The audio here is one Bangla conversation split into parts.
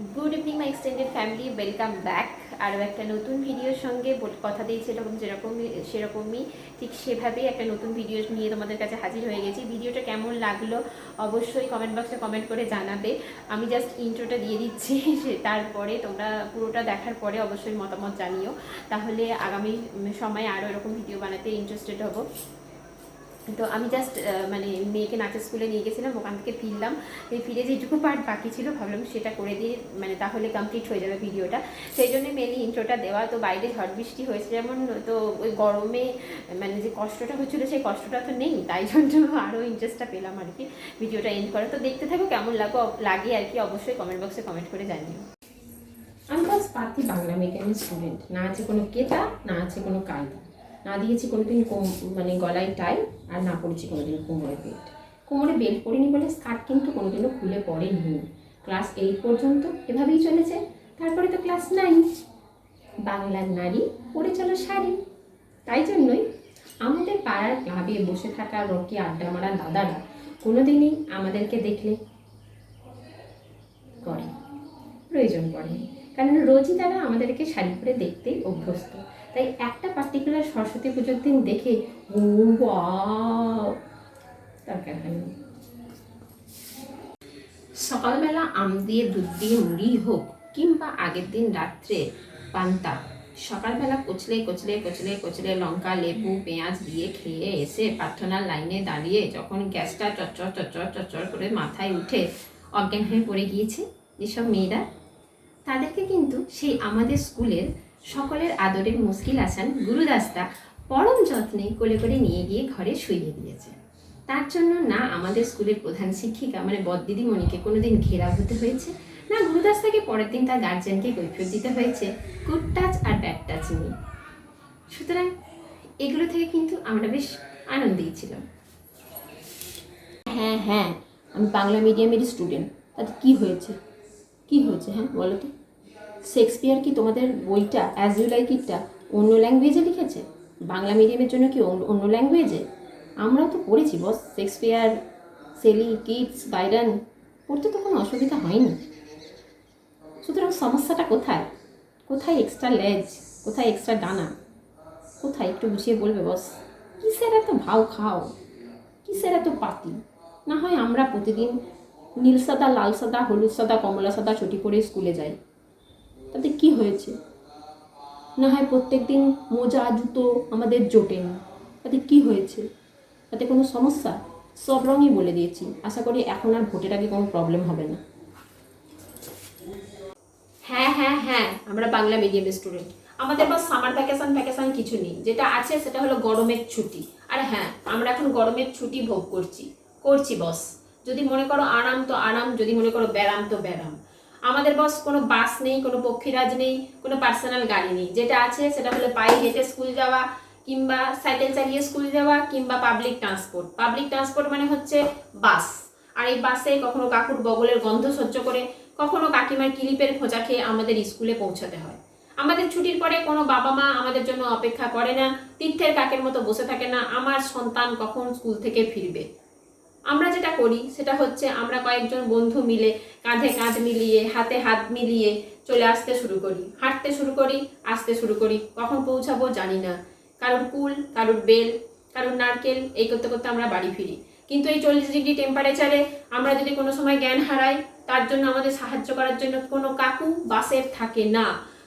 Good evening my extended family welcome back আরও একটা নতুন ভিডিওর সঙ্গে কথা দিয়েছিলাম যেরকমই, সেরকমই ঠিক সেভাবেই একটা নতুন ভিডিও নিয়ে তোমাদের কাছে হাজির হয়ে গেছি। ভিডিওটা কেমন লাগল অবশ্যই কমেন্ট বক্সে কমেন্ট করে জানাবে। আমি জাস্ট ইন্ট্রোটা দিয়ে দিচ্ছি, সে তারপরে তোমরা পুরোটা দেখার পরে অবশ্যই মতামত জানিও। তাহলে আগামী সময়ে আরও এরকম ভিডিও বানাতে ইন্টারেস্টেড হব। তো আমি জাস্ট মানে মেয়েকে নাচের স্কুলে নিয়ে গেছিলাম, ওখান থেকে ফিরলাম। এই ফিরে যেটুকু পার্ট বাকি ছিল, ভাবলাম সেটা করে দিয়ে মানে তাহলে কমপ্লিট হয়ে যাবে ভিডিওটা। সেই জন্য মেনলি ইন্ট্রোটা দেওয়া। তো বাইরে ঝড় বৃষ্টি হয়েছে যেমন, তো ওই গরমে মানে যে কষ্টটা হচ্ছিল, সেই কষ্টটা তো নেই। তাই জন্য আরও ইন্টারেস্টটা পেলাম আর কি, ভিডিওটা এন্ড করা তো দেখতে থাকো কেমন লাগো, লাগে আর কি, অবশ্যই কমেন্ট বক্সে কমেন্ট করে জানিও। আমি বাস পাতি বাংলা মিডিয়ামের স্টুডেন্ট না আছে কোনো কেতা, না আছে কোনো কায়দা না দিয়েছি কোনোদিন কোম- মানে গলায় টাই, আর না পড়েছি কোনোদিন কোমরে বেল্ট কোমরে বেল্ট পরিনি বলে স্কার্ট কিন্তু কোনোদিনও খুলে পড়েনি। ক্লাস এইট পর্যন্ত এভাবেই চলেছে। তারপরে তো ক্লাস নাইন বাংলার নারী পরে চলো শাড়ি। তাই জন্যই আমাদের পাড়ার ক্লাবে বসে থাকা রকি আড্ডা মারা দাদারা কোনোদিনই আমাদেরকে দেখলে করে, প্রয়োজন পড়েনি। কারণ রোজই তারা আমাদেরকে শাড়ি পরে দেখতেই অভ্যস্ত। তাই একটা পার্টিকুলার সরস্বতী পুজোর দিন দেখে, ও সকালবেলা আম দিয়ে, দুধ দিয়ে, মুড়ি হোক কিংবা আগের দিন রাত্রে পান্তা, সকালবেলা কচলে কচলে কচলে কচলে লঙ্কা, লেবু, পেঁয়াজ দিয়ে খেয়ে এসে প্রার্থনার লাইনে দাঁড়িয়ে যখন গ্যাসটা চচ্চর চচ্চর চচ্চর করে মাথায় উঠে অজ্ঞান হয়ে পড়ে গিয়েছে, যেসব মেয়েরা, তাদেরকে কিন্তু সেই আমাদের স্কুলের সকলের আদরের মুশকিল আসান গুরুদাস্তা পরম যত্নে কোলে করে নিয়ে গিয়ে ঘরে শুইয়ে দিয়েছে। তার জন্য না আমাদের স্কুলের প্রধান শিক্ষিকা মানে বদ দিদিমণিকে কোনোদিন ঘেরাও হতে হয়েছে, না গুরুদাস্তাকে পরের দিন তার গার্জেনকে কৈফিয়ত দিতে হয়েছে গুড টাচ আর ব্যাড টাচ নিয়ে। সুতরাং এগুলো থেকে কিন্তু আমরা বেশ আনন্দেই ছিলাম। হ্যাঁ হ্যাঁ আমি বাংলা মিডিয়ামের স্টুডেন্ট তাতে কি হয়েছে? কি হয়েছে হ্যাঁ বলো তো। শেক্সপিয়ার কি তোমাদের বইটা অ্যাজ ইউ লাইক ইটটা অন্য ল্যাঙ্গুয়েজে লিখেছে? বাংলা মিডিয়ামের জন্য কি অন্য- ল্যাঙ্গুয়েজে আমরাও তো পড়েছি, বস। শেক্সপিয়ার, সেলি, কিটস বাইরান পড়তে তো কোনো অসুবিধা হয়নি। সুতরাং সমস্যাটা কোথায়? কোথায় এক্সট্রা লেজ কোথায় এক্সট্রা ডানা কোথায় একটু বুঝিয়ে বলবে, বস? কিসের এত ভাও খাও? কিসের এত পাতি? না হয় আমরা প্রতিদিন নীল সাদা, লাল সাদা, হলুদ সাদা, কমলা সাদা, ছুটি পরে স্কুলে যাই। তাতে কি হয়েছে? না হয় প্রত্যেক দিন মোজা, জুতো আমাদের জোটে না। তাতে কি হয়েছে? তাতে কোনো সমস্যা? সব রঙই বলে দিয়েছি। আশা করি এখন আর ভোটের আগে কোনো প্রবলেম হবে না। হ্যাঁ হ্যাঁ হ্যাঁ আমরা বাংলা মিডিয়ামের স্টুডেন্ট আমাদের বাস সামার ভ্যাকেশন ভ্যাকেশন কিছু নেই। যেটা আছে সেটা হলো গরমের ছুটি। আর হ্যাঁ আমরা এখন গরমের ছুটি ভোগ করছি। করছি বস যদি মনে করো আরাম, তো আরাম। যদি মনে করো ব্যারাম তো ব্যারাম আমাদের বস কোনো বাস নেই, কোনো পক্ষীরাজ নেই, কোনো পার্সোনাল গাড়ি নেই। যেটা আছে সেটা হলো পায়ে হেঁটে স্কুল যাওয়া, কিংবা সাইকেল চালিয়ে স্কুল যাওয়া, কিংবা পাবলিক ট্রান্সপোর্ট পাবলিক ট্রান্সপোর্ট মানে হচ্ছে বাস আর এই বাসে কখনো কাকুর বগলের গন্ধ সহ্য করে, কখনো কাকিমার কিলিপের খোঁজা খেয়ে আমাদের স্কুলে পৌঁছাতে হয়। আমাদের ছুটির পরে কোনো বাবা মা আমাদের জন্য অপেক্ষা করে না, তীর্থের কাকের মতো বসে থাকে না, আমার সন্তান কখন স্কুল থেকে ফিরবে? আমরা যেটা করি, সেটা হচ্ছে আমরা কয়েকজন বন্ধু মিলে কাঁধে কাঁধ মিলিয়ে, হাতে হাত মিলিয়ে চলে আসতে শুরু করি। হাঁটতে শুরু করি, আসতে শুরু করি। কখন পৌঁছাবো জানি না। কারোর কুল, কারোর বেল, কারোর নারকেল, এই করতে করতে আমরা বাড়ি ফিরি। কিন্তু এই চল্লিশ ডিগ্রি টেম্পারেচারে আমরা যদি কোনো সময় জ্ঞান হারাই, তার জন্য আমাদের সাহায্য করার জন্য কোনো কাকু বাসের থাকে না।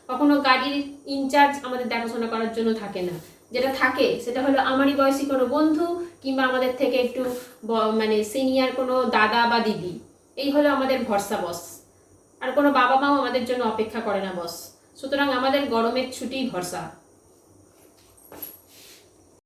কখনো গাড়ির ইনচার্জ আমাদের দেখাশোনা করার জন্য থাকে না। যেটা থাকে, সেটা হলো আমারই বয়সী কোনো বন্ধু কিংবা আমাদের থেকে একটু মানে সিনিয়র কোনো দাদা বা দিদি। এই হলো আমাদের ভরসা বস আর কোনো বাবা মাও আমাদের জন্য অপেক্ষা করে না বস সুতরাং আমাদের গরমের ছুটি ভরসা।